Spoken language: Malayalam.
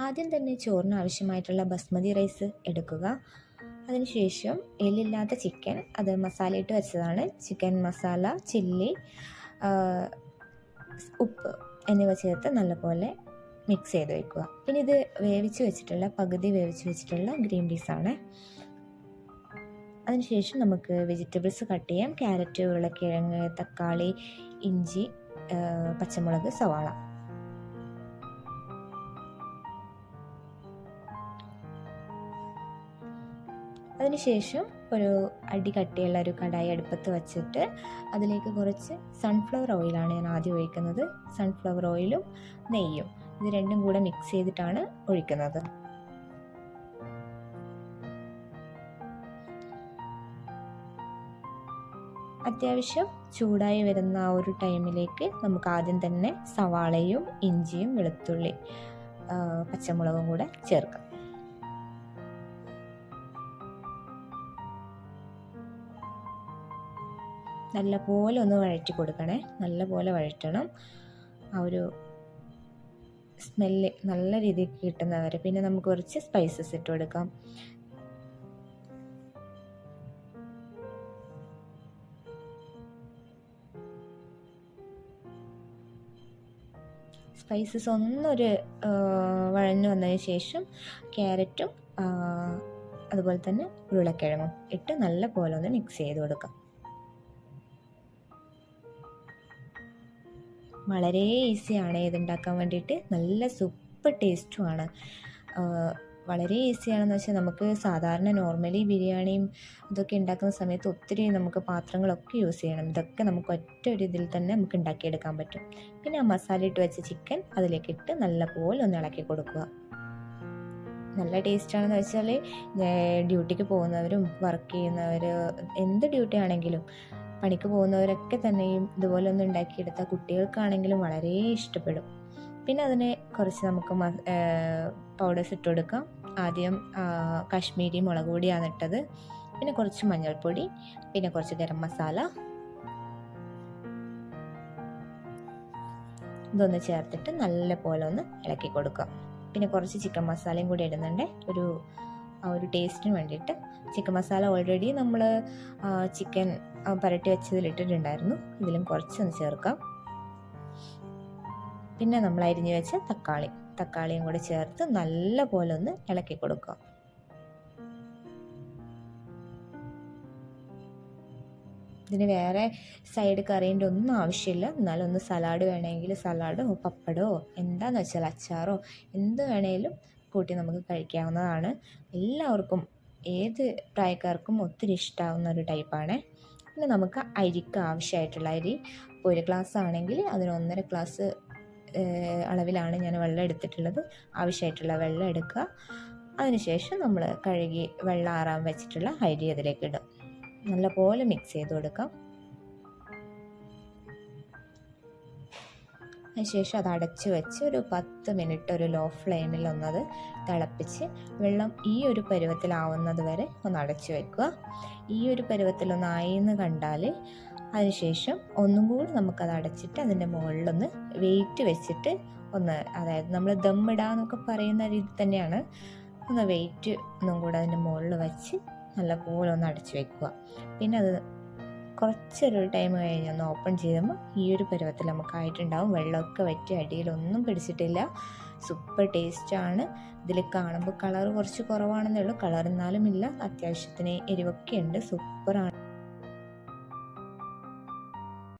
ആദ്യം തന്നെ ചോറിന് ആവശ്യമായിട്ടുള്ള ബസ്മതി റൈസ് എടുക്കുക. അതിനുശേഷം എല്ലില്ലാത്ത ചിക്കൻ അത് മസാല ഇട്ട് വെച്ചതാണ്. ചിക്കൻ മസാല ചില്ലി ഉപ്പ് എന്നിവ ചേർത്ത് നല്ലപോലെ മിക്സ് ചെയ്ത് വയ്ക്കുക പിന്നെ ഇത് വേവിച്ച് വെച്ചിട്ടുള്ള പകുതി വേവിച്ച് വെച്ചിട്ടുള്ള ഗ്രീൻ പീസാണ് അതിനുശേഷം നമുക്ക് വെജിറ്റബിൾസ് കട്ട് ചെയ്യാം. ക്യാരറ്റ് ഉരുളക്കിഴങ്ങ് തക്കാളി ഇഞ്ചി പച്ചമുളക് സവാള. അതിനുശേഷം ഒരു അടി കട്ടിയുള്ള ഒരു കടായി അടുപ്പത്ത് വച്ചിട്ട് അതിലേക്ക് കുറച്ച് സൺഫ്ലവർ ഓയിലാണ് ഞാൻ ആദ്യം ഒഴിക്കുന്നത്. സൺഫ്ലവർ ഓയിലും നെയ്യും ഇത് രണ്ടും കൂടെ മിക്സ് ചെയ്തിട്ടാണ് ഒഴിക്കുന്നത്. അത്യാവശ്യം ചൂടായി വരുന്ന ആ ഒരു ടൈമിലേക്ക് നമുക്ക് ആദ്യം തന്നെ സവാളയും ഇഞ്ചിയും വെളുത്തുള്ളി പച്ചമുളകും കൂടെ ചേർക്കാം. നല്ല പോലെ ഒന്ന് വഴറ്റി കൊടുക്കണേ. നല്ല പോലെ വഴറ്റണം. ആ ഒരു സ്മെല്ല് നല്ല രീതിക്ക് കിട്ടുന്നവരെ പിന്നെ നമുക്ക് കുറച്ച് സ്പൈസസ് ഇട്ട് കൊടുക്കാം. സ്പൈസസ് ഒന്നൊരു വഴഞ്ഞു വന്നതിന് ശേഷം ക്യാരറ്റും അതുപോലെ തന്നെ ഉരുളക്കിഴങ്ങും ഇട്ട് നല്ല പോലെ ഒന്ന് മിക്സ് ചെയ്ത് കൊടുക്കാം. വളരെ ഈസിയാണ് ഇതുണ്ടാക്കാൻ വേണ്ടിയിട്ട്. നല്ല സൂപ്പർ ടേസ്റ്റുമാണ്. വളരെ ഈസിയാണെന്ന് വെച്ചാൽ നമുക്ക് സാധാരണ നോർമലി ബിരിയാണിയും ഇതൊക്കെ ഉണ്ടാക്കുന്ന സമയത്ത് ഒത്തിരി നമുക്ക് പാത്രങ്ങളൊക്കെ യൂസ് ചെയ്യണം. ഇതൊക്കെ നമുക്ക് ഒറ്റ ഒരു ഇതിൽ തന്നെ നമുക്ക് ഉണ്ടാക്കിയെടുക്കാൻ പറ്റും. പിന്നെ ആ മസാല ഇട്ട് വെച്ച ചിക്കൻ അതിലേക്ക് ഇട്ട് നല്ലപോലെ ഒന്ന് ഇളക്കി കൊടുക്കുക. നല്ല ടേസ്റ്റാണെന്ന് വെച്ചാൽ ഡ്യൂട്ടിക്ക് പോകുന്നവരും വർക്ക് ചെയ്യുന്നവർ എന്ത് ഡ്യൂട്ടി ആണെങ്കിലും പണിക്ക് പോകുന്നവരൊക്കെ തന്നെയും ഇതുപോലെ ഒന്ന് ഉണ്ടാക്കിയെടുത്താൽ കുട്ടികൾക്കാണെങ്കിലും വളരെ ഇഷ്ടപ്പെടും. പിന്നെ അതിനെ കുറച്ച് നമുക്ക് പൗഡേഴ്സ് ഇട്ട് കൊടുക്കാം. ആദ്യം കാശ്മീരി മുളക് പൊടിയാണ് ഇട്ടത്. പിന്നെ കുറച്ച് മഞ്ഞൾപ്പൊടി പിന്നെ കുറച്ച് ഗരം മസാല. ഇതൊന്ന് ചേർത്തിട്ട് നല്ല പോലെ ഒന്ന് ഇളക്കി കൊടുക്കാം. പിന്നെ കുറച്ച് ചിക്കൻ മസാലയും കൂടി ഇടുന്നുണ്ട്. ഒരു ആ ഒരു ടേസ്റ്റിന് വേണ്ടിയിട്ട് ചിക്കൻ മസാല ഓൾറെഡി നമ്മൾ ചിക്കൻ പരട്ടി വെച്ചതിൽ ഇട്ടിട്ടുണ്ടായിരുന്നു ഇതിലും കുറച്ചൊന്ന് ചേർക്കാം. പിന്നെ നമ്മൾ അരിഞ്ഞു വെച്ച തക്കാളി. തക്കാളിയും കൂടെ ചേർത്ത് നല്ല പോലെ ഒന്ന് ഇളക്കി കൊടുക്കുക. ഇതിന് വേറെ സൈഡ് കറീന്റെ ഒന്നും ആവശ്യമില്ല. എന്നാലും ഒന്ന് സലാഡ് വേണമെങ്കിൽ സലാഡോ പപ്പടോ എന്താന്ന് വെച്ചാൽ അച്ചാറോ എന്ത് വേണേലും കൂട്ടി നമുക്ക് കഴിക്കാവുന്നതാണ്. എല്ലാവർക്കും ഏത് പ്രായക്കാർക്കും ഒത്തിരി ഇഷ്ടമാവുന്ന ഒരു ടൈപ്പാണ്. പിന്നെ നമുക്ക് അരിക്ക് ആവശ്യമായിട്ടുള്ള അരി. ഒരു ഗ്ലാസ് ആണെങ്കിൽ അതിന് ഒന്നര ഗ്ലാസ് അളവിലാണ് ഞാൻ വെള്ളം എടുത്തിട്ടുള്ളത്. ആവശ്യമായിട്ടുള്ള വെള്ളം എടുക്കുക. അതിനുശേഷം നമ്മൾ കഴുകി വെള്ളം ആറാൻ വെച്ചിട്ടുള്ള അരി അതിലേക്ക് ഇടും. നല്ലപോലെ മിക്സ് ചെയ്ത് കൊടുക്കാം. അതിനുശേഷം അത് അടച്ച് വെച്ച് ഒരു പത്ത് മിനിറ്റ് ഒരു ലോ ഫ്ലെയിമിൽ ഒന്നത് തിളപ്പിച്ച് വെള്ളം ഈ ഒരു പരുവത്തിലാവുന്നത് വരെ ഒന്ന് അടച്ച് വെക്കുക. ഈ ഒരു പരുവത്തിലൊന്നായി എന്ന് കണ്ടാൽ അതിനുശേഷം ഒന്നും കൂടി നമുക്കത് അടച്ചിട്ട് അതിന്റെ മുകളിലൊന്ന് വെയിറ്റ് വെച്ചിട്ട് ഒന്ന് അതായത് നമ്മൾ ദമ്മിടാന്നൊക്കെ പറയുന്ന രീതി തന്നെയാണ്. ഒന്ന് വെയിറ്റ് ഒന്നും കൂടെ അതിന്റെ മുകളിൽ വെച്ച് നല്ലപോലെ ഒന്ന് അടച്ചു വെക്കുക. പിന്നെ അത് കുറച്ചൊരു ടൈം കഴിഞ്ഞ് ഒന്ന് ഓപ്പൺ ചെയ്യുമ്പോൾ ഈ ഒരു പരുവത്തിൽ നമുക്ക് ആയിട്ടുണ്ടാവും വെള്ളമൊക്കെ വറ്റി അടിയിലൊന്നും പിടിച്ചിട്ടില്ല. സൂപ്പർ ടേസ്റ്റാണ് ഇതിൽ കാണുമ്പോൾ കളർ കുറച്ച് കുറവാണെന്നേ ഉള്ളൂ. കളർ എന്നാലും ഇല്ല. അത്യാവശ്യത്തിന് എരിവൊക്കെ ഉണ്ട്. സൂപ്പറാണ്